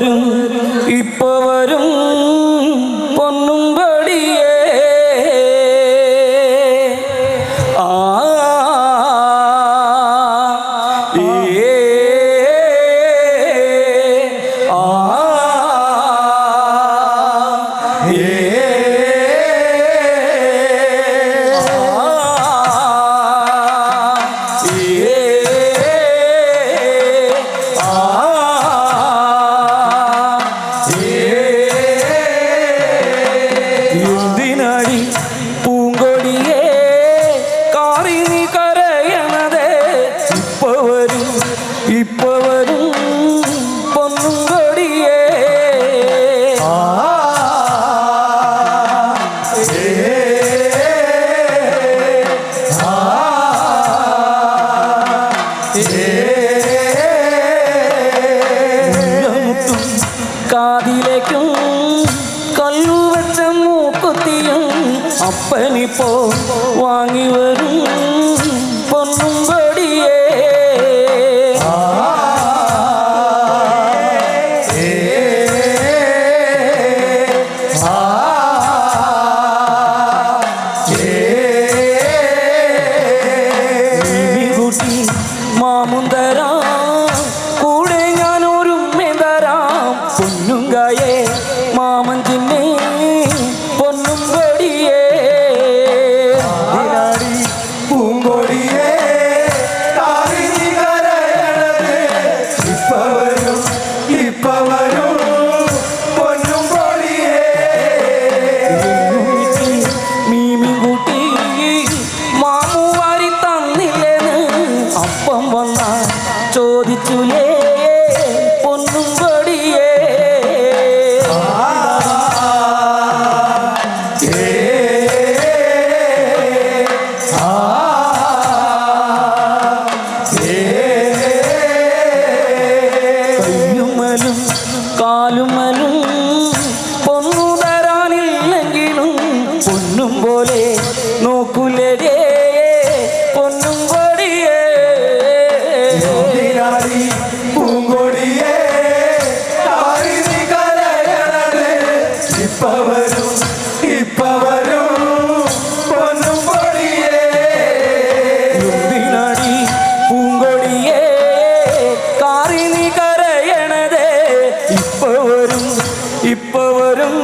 വരും ഇപ്പൊ വരും പൊന്നും പടിയേ. ആ ഏ ആ കാതിലേക്കും കല്ലുവച്ച മൂക്കുത്തിയും അപ്പനിപ്പോ വാങ്ങി വരും. വാരി തന്നില്ലേന്ന് അപ്പം വന്ന ചോദിച്ചുലേ പൊന്നും കൊടിയേ. കയ്യുമലും കാലുമലും പൊന്നു തരാനില്ലെങ്കിലും പൊന്നും പോലെ നോക്കുലരേ கேட்பவரும்